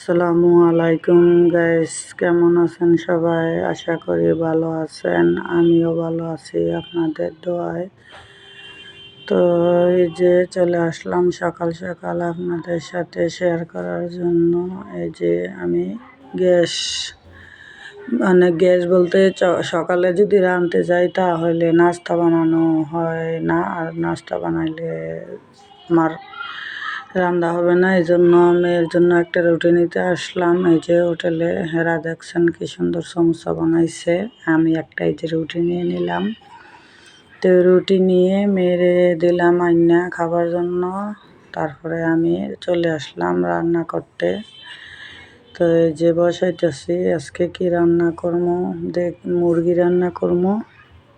আসসালামু আলাইকুম গাইস কেমন আছেন সবাই? আশা করি ভালো আছেন, আমিও ভালো আছি আপনাদের দোয়ায়। তো এই যে চলে আসলাম সকাল সকাল আপনাদের সাথে শেয়ার করার জন্য। এই যে আমি গ্যাস মানে গ্যাস বলতে সকালে যদি রাঁধতে যাই তাহলে নাস্তা বানানো হয় না, আর নাস্তা বানাইলে আমার রান্না হবে না এই জন্য আমি এর জন্য একটা রুটি নিতে আসলাম। এই যে হোটেলে হেরা দেখছেন কি সুন্দর সমোসা বানাইছে। আমি একটা এই যে রুটি নিয়ে নিলাম। তো রুটি নিয়ে মেরে দিলাম আইনা খাবার জন্য। তারপরে আমি চলে আসলাম রান্না করতে। তো এই যে বসাইতেছি, আজকে কি রান্না করব দেখ, মুরগি রান্না করব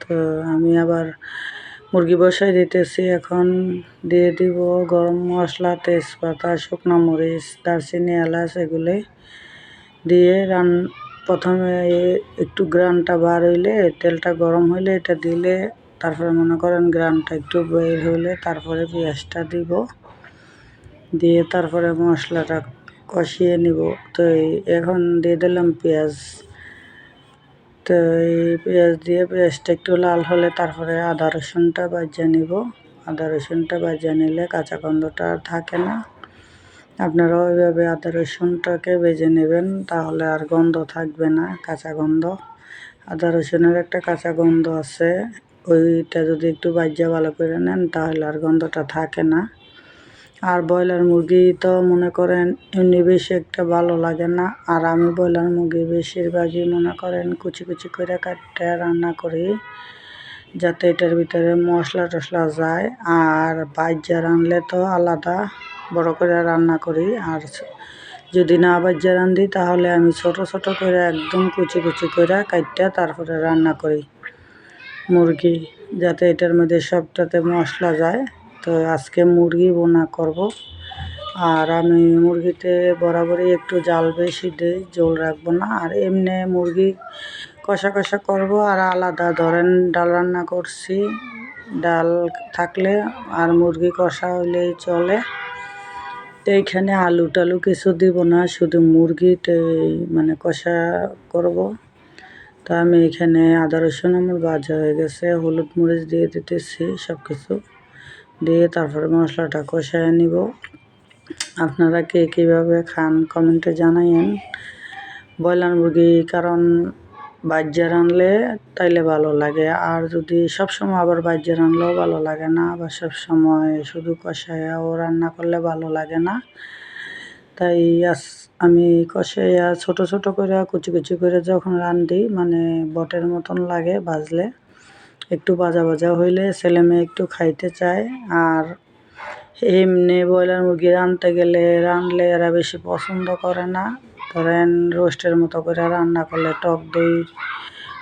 তো আমি আবার মুরগি বসাই দিতেছি, এখন দিয়ে দিব গরম মশলা, তেজপাতা, শুকনো মরিচ, দারচিনি, এলাচ এগুলি দিয়ে রান, প্রথমে একটু গ্রানটা বার হইলে, তেলটা গরম হইলে এটা দিলে, তারপরে মনে করেন গ্রানটা একটু বের হইলে তারপরে পেঁয়াজটা দিব, দিয়ে তারপরে মশলাটা কষিয়ে নিব। তো এখন দিয়ে দিলাম পেঁয়াজ। তো এই পেঁয়াজ দিয়ে পেঁয়াজটা একটু লাল হলে তারপরে আদা রসুনটা বাজিয়ে নিব। আদা রসুনটা বাজিয়ে নিলে কাঁচা গন্ধটা আর থাকে না। আপনারাও ওইভাবে আদা রসুনটাকে বেজে নেবেন, তাহলে আর গন্ধ থাকবে না, কাঁচা গন্ধ। আদা রসুনের একটা কাঁচা গন্ধ আছে, ওইটা যদি একটু বাজিয়ে ভালো করে নেন, তাহলে আর গন্ধটা থাকে না। আর ব্রয়লার মুরগি তো মনে করেন এমনি বেশি একটা ভালো লাগে না। আর আমি ব্রয়লার মুরগি বেশিরভাগই মনে করেন কুচি কুচি করে কাটতে রান্না করি, যাতে এটার ভিতরে মশলা টশলা যায়। আর বাইজা রানলে তো আলাদা বড় করে রান্না করি। আর যদি না বাইজা রান্ধি তাহলে আমি ছোট ছোট করে একদম কুচি কুচি করে কাটতে তারপরে রান্না করি মুরগি, যাতে এটার মধ্যে সবটাতে মশলা যায়। তো আজকে মুরগি বোনা করব। আর আমি মুরগিতে বরাবরই একটু জাল বেশি দিই, জল রাখব না। আর এমনি মুরগি কষা কষা করব আর আলাদা ধরেন ডাল রান্না করছি, ডাল থাকলে আর মুরগি কষা হইলেই চলে। তো এইখানে আলু টালু কিছু দিব না, শুধু মুরগিতে মানে কষা করব। তো আমি এখানে আদা রসুন আমার ভাজা হয়ে গেছে, হলুদ মরিচ দিয়ে দিতেছি সব কিছু দিয়ে তারপরে মশলাটা কষায় নিব। আপনারা কে কীভাবে খান কমেন্টে জানাইন ব্রয়লার মুরগি কারণ বাজ্যা রানলে তাইলে ভালো লাগে, আর যদি সবসময় আবার বাজ্যা রানলেও ভালো লাগে না আবার সবসময় শুধু কষায়াও রান্না করলে ভালো লাগে না, তাই আস, আমি কষাইয়া ছোট ছোট করে কুচি কুচি করে যখন রান্ধি মানে বটের মতন লাগে ভাজলে একটু ভাজা ভাজা হইলে ছেলে মেয়ে একটু খাইতে চায়। আর এমনি ব্রয়লার মুরগি রাঁধতে গেলে রাঁধলে এরা বেশি পছন্দ করে না। ধরেন রোস্টের মতো করে রান্না করলে টক দই,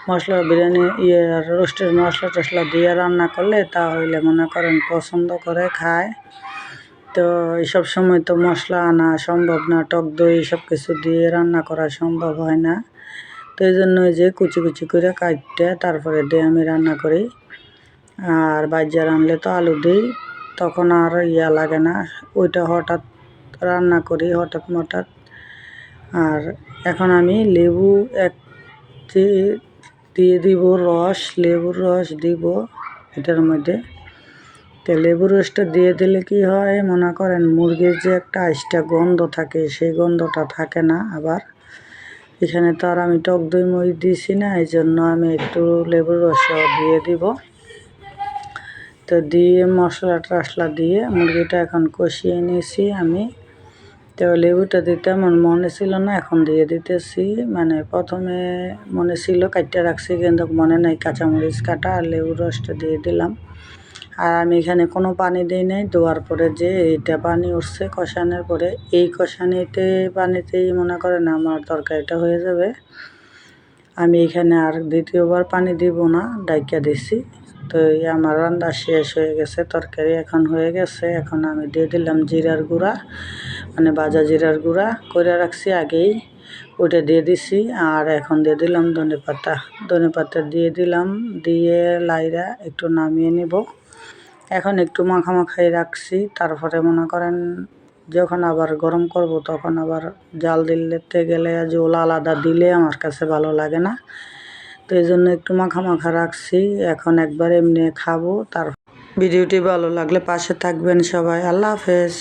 মশলা বিরিয়ানি ইয়ে রোস্টের মশলা টশলা দিয়ে রান্না করলে তাহলে মনে করেন পছন্দ করে খায়। তো এইসব সময় তো মশলা আনা সম্ভব না, টক দই সব কিছু দিয়ে রান্না করা সম্ভব হয় না। তো এই জন্য যে কুচি কুচি করে কাটতে, তারপরে দিয়ে আমি রান্না করি। আর বাজ্যা রানলে তো আলু দিই, তখন আর ইয়া লাগে না। ওইটা হঠাৎ রান্না করি, হঠাৎ মঠাৎ। আর এখন আমি লেবু এক দিয়ে দিব, রস, লেবুর রস দিব এটার মধ্যে। তো লেবুর রসটা দিয়ে দিলে কি হয়, মনে করেন মুরগির যে একটা আইসটা গন্ধ থাকে, সেই গন্ধটা থাকে না আবার। এখানে তো আর আমি টক দই, মই দিছি না এই জন্য আমি একটু লেবুর রসও দিয়ে দিব। তো দিয়ে মশলা টশলা দিয়ে মুরগিটা এখন কষিয়ে নিয়েছি আমি। তো লেবুটা দিতে আমার মনে ছিল না, এখন দিয়ে দিতেছি। মানে প্রথমে মনে ছিল কাটতে রাখছি, কিন্তু মনে নাই কাঁচামরিচ কাটা, আর লেবুর রসটা দিয়ে দিলাম। আর আমি এখানে কোনো পানি দিই নাই দেওয়ার পরে যে এইটা পানি উঠছে কষানোর পরে, এই কষানিতে পানিতেই মনে করেন আমার তরকারিটা হয়ে যাবে। আমি এখানে আর দ্বিতীয়বার পানি দিব না, ডাইকা দিছি। তো এই আমার রান্না শেষ হয়ে গেছে, তরকারি এখন হয়ে গেছে। এখন আমি দিয়ে দিলাম জিরার গুঁড়া মানে ভাজা জিরার গুঁড়া করে রাখছি আগেই। ওইটা দিয়ে দিছি আর এখন দিয়ে দিলাম ধনে পাতা ধনে পাতা দিয়ে দিলাম, দিয়ে লাইরা একটু নামিয়ে নিব। এখন একটু মাখামাখাই রাখছি, তারপরে মনে করেন যখন আবার গরম করব তখন আবার জাল দিতে গেলে জল আলাদা দিলে আমার কাছে ভালো লাগে না। তো এই জন্য একটু মাখা মাখা রাখছি, এখন একবার এমনি খাব, তার ভিডিওটি ভালো লাগলে পাশে থাকবেন সবাই, আল্লাহ হাফেজ।